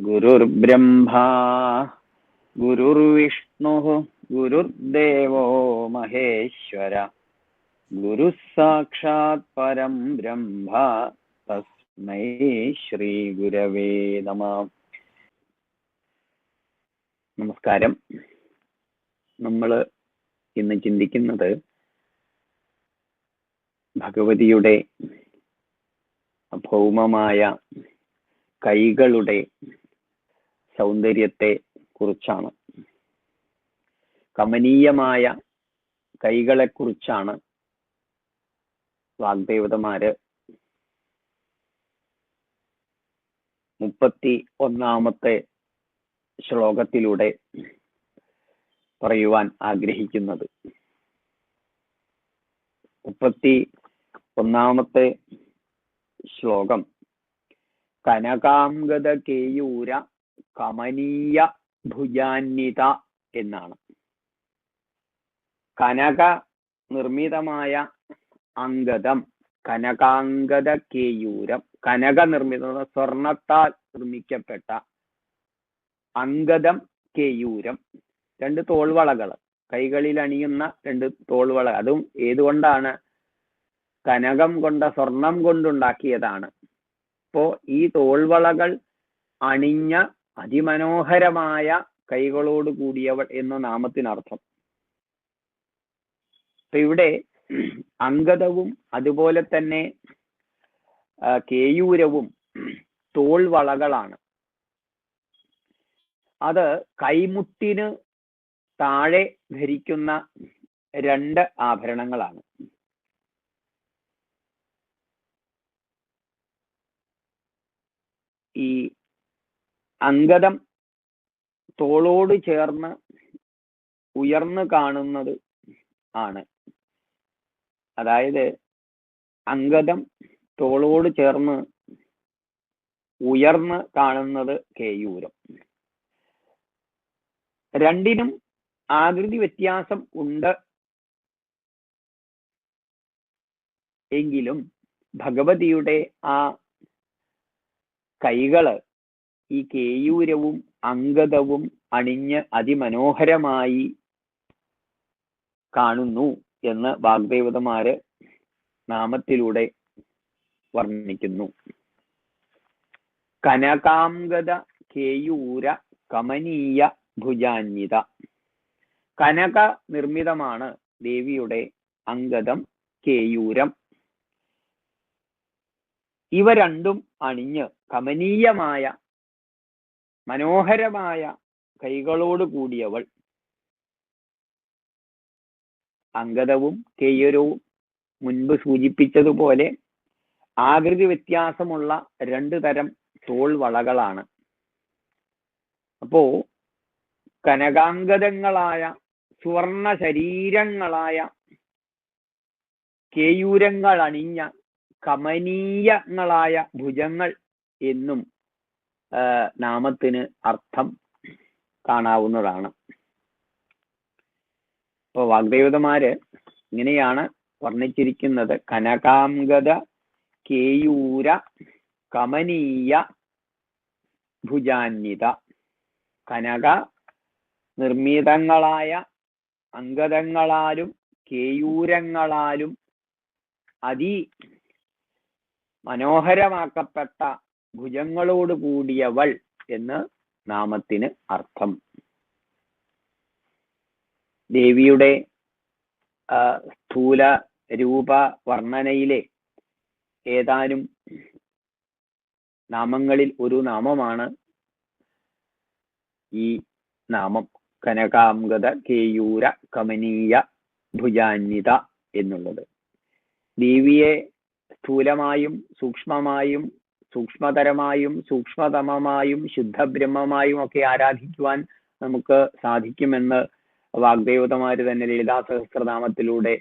ഗുരുർബ്രഹ്മാ ഗുരുർവിഷ്ണു ഗുരുർദേവോ മഹേശ്വര. ഗുരു സാക്ഷാത് പരം ബ്രഹ്മ തസ്മൈ ശ്രീ ഗുരവേ നമ. നമസ്കാരം. നമ്മൾ ഇന്ന് ചിന്തിക്കുന്നത് ഭഗവതിയുടെ ഭൗമമായ കൈകളുടെ സൗന്ദര്യത്തെ കുറിച്ചാണ് കമനീയമായ കൈകളെ കുറിച്ചാണ് വാഗ്ദേവതമാര് മുപ്പത്തി ഒന്നാമത്തെ ശ്ലോകത്തിലൂടെ പറയുവാൻ ആഗ്രഹിക്കുന്നത്. മുപ്പത്തി ഒന്നാമത്തെ ശ്ലോകം. കനകാംഗത കേയൂര കമനീയ ഭുജാന്വിത എന്നാണ്. കനക നിർമ്മിതമായ അംഗതം കനകാംഗത കേയൂരം കനക നിർമ്മിത സ്വർണത്താൽ നിർമ്മിക്കപ്പെട്ട അംഗതം കേയൂരം രണ്ട് തോൾവളകൾ. കൈകളിൽ അണിയുന്ന രണ്ട് തോൾവള അതും ഏതുകൊണ്ടാണ്? കനകം കൊണ്ട സ്വർണം കൊണ്ടുണ്ടാക്കിയതാണ്. അപ്പോ ഈ തോൾവളകൾ അണിഞ്ഞ അതിമനോഹരമായ കൈകളോട് കൂടിയവൾ എന്ന നാമത്തിനർത്ഥം. അപ്പൊ ഇവിടെ അംഗതവും അതുപോലെ തന്നെ കേയൂരവും തോൾവളകളാണ്. അത് കൈമുട്ടിന് താഴെ ധരിക്കുന്ന രണ്ട് ആഭരണങ്ങളാണ്. ഈ അംഗതം തോളോട് ചേർന്ന് ഉയർന്നു കാണുന്നത് ആണ്. അതായത് അങ്കദം തോളോട് ചേർന്ന് ഉയർന്ന് കാണുന്നത് കേയൂരം. രണ്ടിനും ആകൃതി വ്യത്യാസം ഉണ്ട്. എങ്കിലും ഭഗവതിയുടെ ആ കൈകൾ ഈ കേയൂരവും അംഗദവും അണിഞ്ഞ് അതിമനോഹരമായി കാണുന്നു എന്ന് വാഗ്ദേവതമാര് നാമത്തിലൂടെ വർണിക്കുന്നു. കനകാംഗത കേയൂര കമനീയ ഭുജാന്വിത. കനക നിർമ്മിതമാണ് ദേവിയുടെ അംഗതം കേയൂരം. ഇവ രണ്ടും അണിഞ്ഞ് കമനീയമായ മനോഹരമായ കൈകളോട് കൂടിയവൾ. അംഗതവും കേയരവും മുൻപ് സൂചിപ്പിച്ചതുപോലെ ആകൃതി വ്യത്യാസമുള്ള രണ്ട് തരം തോൾ വളകളാണ്. അപ്പോ കനകാംഗതങ്ങളായ സുവർണ ശരീരങ്ങളായ കേയൂരങ്ങൾ അണിഞ്ഞ കമനീയങ്ങളായ ഭുജങ്ങൾ എന്നും നാമത്തിന് അർത്ഥം കാണാവുന്നതാണ്. ഇപ്പൊ വാഗ്ദേവതമാര് ഇങ്ങനെയാണ് വർണിച്ചിരിക്കുന്നത്. കനകാംഗത കേയൂര കമനീയ ഭുജാന്വിത. കനക നിർമ്മിതങ്ങളായ അംഗതങ്ങളാലും കേയൂരങ്ങളാലും അതി മനോഹരമാക്കപ്പെട്ട ഭുജങ്ങളോട് കൂടിയവൾ എന്ന് നാമത്തിന് അർത്ഥം. ദേവിയുടെ സ്ഥൂല രൂപ വർണനയിലെ ഏതാനും നാമങ്ങളിൽ ഒരു നാമമാണ് ഈ നാമം. കനകാംഗത കേയൂര കമനീയ ഭുജാന്വിത എന്നുള്ളത്. ദേവിയെ സ്ഥൂലമായും സൂക്ഷ്മമായും സൂക്ഷ്മതരമായും സൂക്ഷ്മതമമായും ശുദ്ധബ്രഹ്മമായും ഒക്കെ ആരാധിക്കുവാൻ നമുക്ക് സാധിക്കുമെന്ന് വാഗ്ദേവതമാര് തന്നെ ലളിതാ സഹസ്രനാമത്തിലൂടെ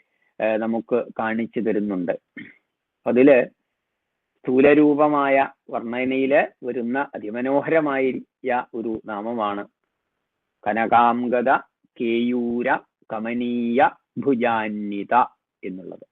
നമുക്ക് കാണിച്ചു തരുന്നുണ്ട്. അതിൽ സ്ഥൂലരൂപമായ വർണനയിൽ വരുന്ന അതിമനോഹരമായ ഒരു നാമമാണ്. കനകാംഗത കേയൂര കമനീയ ഭുജാന്യത എന്നുള്ളത്.